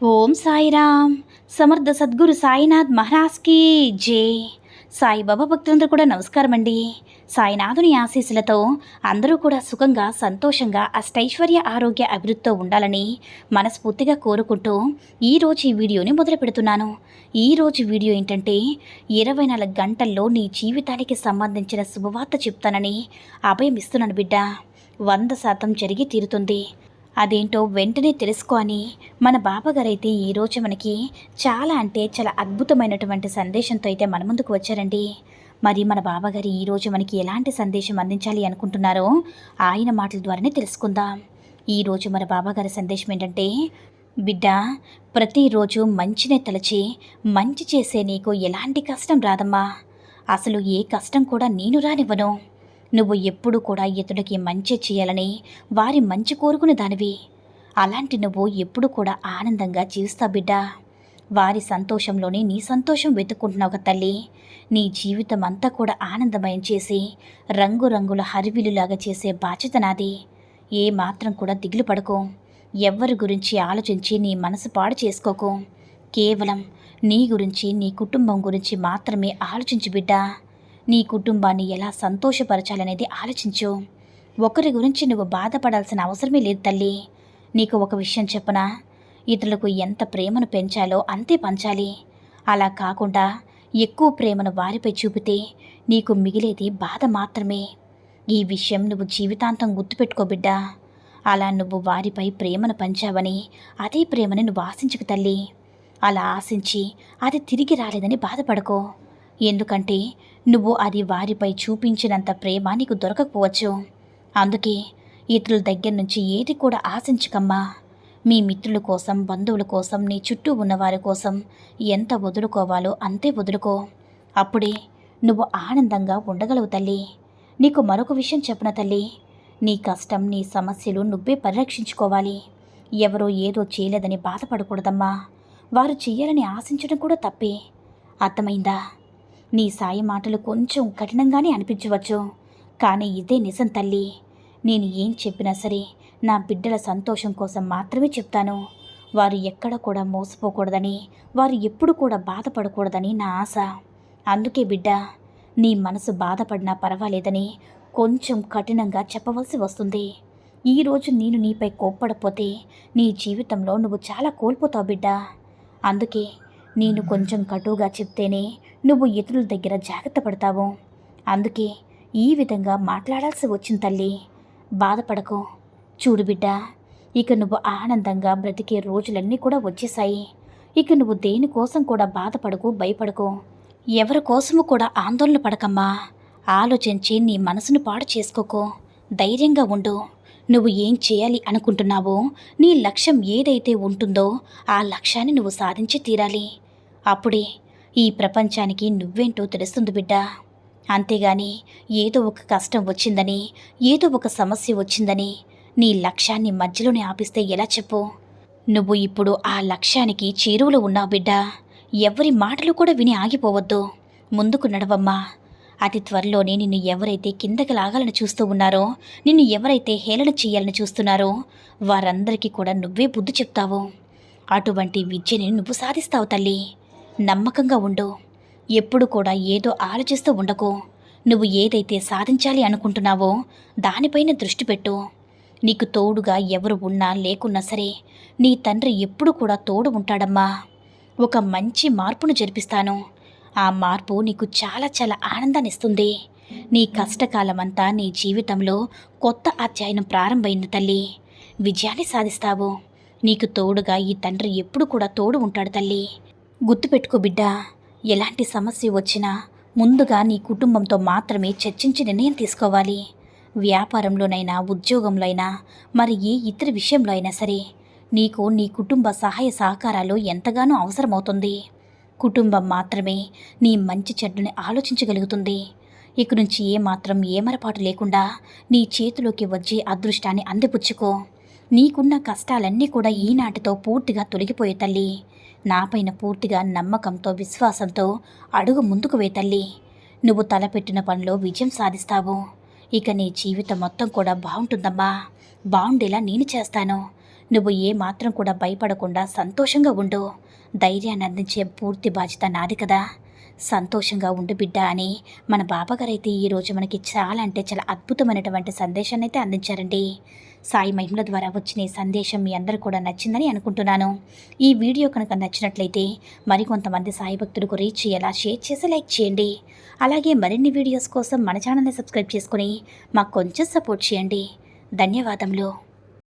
Om Sairam. Samartha Sadguru Sainath మహారాజ్కి జే. సాయిబాబా భక్తులందరూ కూడా నమస్కారం అండి. సాయినాథుని ఆశీస్సులతో అందరూ కూడా సుఖంగా సంతోషంగా అష్టైశ్వర్య ఆరోగ్య అభివృద్ధితో ఉండాలని మనస్ఫూర్తిగా కోరుకుంటూ ఈరోజు ఈ వీడియోని మొదలు పెడుతున్నాను. ఈరోజు వీడియో ఏంటంటే ఇరవై నాలుగు గంటల్లో నీ జీవితానికి సంబంధించిన శుభవార్త చెప్తానని అభయం ఇస్తున్నాను బిడ్డ. వంద శాతం జరిగి తీరుతుంది. అదేంటో వెంటనే తెలుసుకో అని మన బాబాగారైతే ఈరోజు మనకి చాలా అంటే చాలా అద్భుతమైనటువంటి సందేశంతో అయితే మన ముందుకు వచ్చారండి. మరి మన బాబాగారు ఈరోజు మనకి ఎలాంటి సందేశం అందించాలి అనుకుంటున్నారో ఆయన మాటల ద్వారానే తెలుసుకుందాం. ఈరోజు మన బాబాగారి సందేశం ఏంటంటే బిడ్డ ప్రతిరోజు మంచినే తలచి మంచి చేసే నీకు ఎలాంటి కష్టం రాదమ్మా. అసలు ఏ కష్టం కూడా నేను రానివ్వను. నువ్వు ఎప్పుడు కూడా ఇతడికి మంచి చేయాలని వారి మంచి కోరుకునే దానివి. అలాంటి నువ్వు ఎప్పుడు కూడా ఆనందంగా జీవిస్తా బిడ్డ. వారి సంతోషంలోనే నీ సంతోషం వెతుక్కుంటున్నావు ఒక తల్లి. నీ జీవితం అంతా కూడా ఆనందమయం చేసి రంగురంగుల హరివిలులాగా చేసే బాధ్యత నాది. ఏ మాత్రం కూడా దిగులు పడకు. ఎవ్వరి గురించి ఆలోచించి నీ మనసు పాడు చేసుకోకు. కేవలం నీ గురించి నీ కుటుంబం గురించి మాత్రమే ఆలోచించు బిడ్డా. నీ కుటుంబాన్ని ఎలా సంతోషపరచాలనేది ఆలోచించు. ఒకరి గురించి నువ్వు బాధపడాల్సిన అవసరమే లేదు తల్లి. నీకు ఒక విషయం చెప్పనా? ఇతరులకు ఎంత ప్రేమను పెంచాలో అంతే పంచాలి. అలా కాకుండా ఎక్కువ ప్రేమను వారిపై చూపితే నీకు మిగిలేది బాధ మాత్రమే. ఈ విషయం నువ్వు జీవితాంతం గుర్తుపెట్టుకో బిడ్డా. అలా నువ్వు వారిపై ప్రేమను పంచావని అదే ప్రేమని నువ్వు ఆశించుకు తల్లి. అలా ఆశించి అది తిరిగి రాలేదని బాధపడకో. ఎందుకంటే నువ్వు అది వారిపై చూపించినంత ప్రేమ నీకు దొరకకపోవచ్చు. అందుకే ఇతరుల దగ్గర నుంచి ఏది కూడా ఆశించకమ్మా. మీ మిత్రుల కోసం బంధువుల కోసం నీ చుట్టూ ఉన్నవారి కోసం ఎంత వదులుకోవాలో అంతే వదులుకో. అప్పుడే నువ్వు ఆనందంగా ఉండగలవు తల్లి. నీకు మరొక విషయం చెప్పన తల్లి? నీ కష్టం నీ సమస్యలు నువ్వే పరిరక్షించుకోవాలి. ఎవరో ఏదో చేయలేదని బాధపడకూడదమ్మా. వారు చేయాలని ఆశించడం కూడా తప్పే. అర్థమైందా? నీ సాయి మాటలు కొంచెం కఠినంగానే అనిపించవచ్చు. కానీ ఇదే నిజం తల్లి. నేను ఏం చెప్పినా సరే నా బిడ్డల సంతోషం కోసం మాత్రమే చెప్తాను. వారు ఎక్కడ కూడా మోసపోకూడదని వారు ఎప్పుడు కూడా బాధపడకూడదని నా ఆశ. అందుకే బిడ్డ నీ మనసు బాధపడినా పర్వాలేదని కొంచెం కఠినంగా చెప్పవలసి వస్తుంది. ఈరోజు నేను నీపై కోప్పడపోతే నీ జీవితంలో నువ్వు చాలా కోల్పోతావు బిడ్డ. అందుకే నేను కొంచెం కటువుగా చెప్తేనే నువ్వు ఇతరుల దగ్గర జాగ్రత్త పడతావు. అందుకే ఈ విధంగా మాట్లాడాల్సి వచ్చింది తల్లి. బాధపడకు. చూడు బిడ్డ ఇక నువ్వు ఆనందంగా బ్రతికే రోజులన్నీ కూడా వచ్చేసాయి ఇక నువ్వు దేనికోసం కూడా బాధపడకు భయపడకు. ఎవరి కోసము కూడా ఆందోళన పడకమ్మా. ఆలోచించి నీ మనసును పాడు చేసుకోకో. ధైర్యంగా ఉండు. నువ్వు ఏం చేయాలి అనుకుంటున్నావో నీ లక్ష్యం ఏదైతే ఉంటుందో ఆ లక్ష్యాన్ని నువ్వు సాధించి తీరాలి. అప్పుడే ఈ ప్రపంచానికి నువ్వేంటో తెలుస్తుంది బిడ్డ. అంతేగాని ఏదో ఒక కష్టం వచ్చిందని ఏదో ఒక సమస్య వచ్చిందని నీ లక్ష్యాన్ని మధ్యలోనే ఆపిస్తే ఎలా చెప్పు? నువ్వు ఇప్పుడు ఆ లక్ష్యానికి చేరువలో ఉన్నావు బిడ్డ. ఎవరి మాటలు కూడా విని ఆగిపోవద్దు. ముందుకు నడవమ్మా. అతి త్వరలోనే నిన్ను ఎవరైతే కిందకి లాగాలని చూస్తూ ఉన్నారో నిన్ను ఎవరైతే హేళన చేయాలని చూస్తున్నారో వారందరికీ కూడా నువ్వే బుద్ధి చెప్తావు. అటువంటి విద్యని నువ్వు సాధిస్తావు తల్లి. నమ్మకంగా ఉండు. ఎప్పుడు కూడా ఏదో ఆలోచిస్తూ ఉండకు. నువ్వు ఏదైతే సాధించాలి అనుకుంటున్నావో దానిపైన దృష్టి పెట్టు. నీకు తోడుగా ఎవరు ఉన్నా లేకున్నా సరే నీ తండ్రి ఎప్పుడు కూడా తోడు ఉంటాడమ్మా. ఒక మంచి మార్పును జరిపిస్తాను. ఆ మార్పు నీకు చాలా చాలా ఆనందాన్ని ఇస్తుంది. నీ కష్టకాలమంతా నీ జీవితంలో కొత్త అధ్యాయం ప్రారంభమైంది తల్లి. విజయాన్ని సాధిస్తావు. నీకు తోడుగా ఈ తండ్రి ఎప్పుడు కూడా తోడు ఉంటాడు తల్లి. గుర్తుపెట్టుకో బిడ్డ ఎలాంటి సమస్య వచ్చినా ముందుగా నీ కుటుంబంతో మాత్రమే చర్చించి నిర్ణయం తీసుకోవాలి. వ్యాపారంలోనైనా ఉద్యోగంలో అయినా మరి ఏ ఇతర విషయంలో అయినా సరే నీకు నీ కుటుంబ సహాయ సహకారాలు ఎంతగానో అవసరమవుతుంది. కుటుంబం మాత్రమే నీ మంచి చెడ్డని ఆలోచించగలుగుతుంది. ఇక నుంచి ఏమాత్రం ఏమరపాటు లేకుండా నీ చేతిలోకి వచ్చే అదృష్టాన్ని అందిపుచ్చుకో. నీకున్న కష్టాలన్నీ కూడా ఈనాటితో పూర్తిగా తొలగిపోయే తల్లి. నాపైన పూర్తిగా నమ్మకంతో విశ్వాసంతో అడుగు ముందుకు వే తల్లి. నువ్వు తలపెట్టిన పనిలో విజయం సాధిస్తావు. ఇక నీ జీవితం మొత్తం కూడా బాగుంటుందమ్మా. బాగుండేలా నేను చేస్తాను. నువ్వు ఏ మాత్రం కూడా భయపడకుండా సంతోషంగా ఉండు. ధైర్యాన్ని అందించే పూర్తి బాధ్యత నాది కదా. సంతోషంగా ఉండు బిడ్డ అని మన బాబాగారు అయితే ఈరోజు మనకి చాలా అంటే చాలా అద్భుతమైనటువంటి సందేశాన్ని అయితే అందించారండి. సాయి మహిమల ద్వారా వచ్చిన ఈ సందేశం మీ అందరూ కూడా నచ్చిందని అనుకుంటున్నాను. ఈ వీడియో కనుక నచ్చినట్లయితే మరికొంతమంది సాయి భక్తులకు రీచ్ అయ్యేలా షేర్ చేసి లైక్ చేయండి. అలాగే మరిన్ని వీడియోస్ కోసం మన ఛానల్ని సబ్స్క్రైబ్ చేసుకొని మాకు కొంచెం సపోర్ట్ చేయండి. ధన్యవాదములు.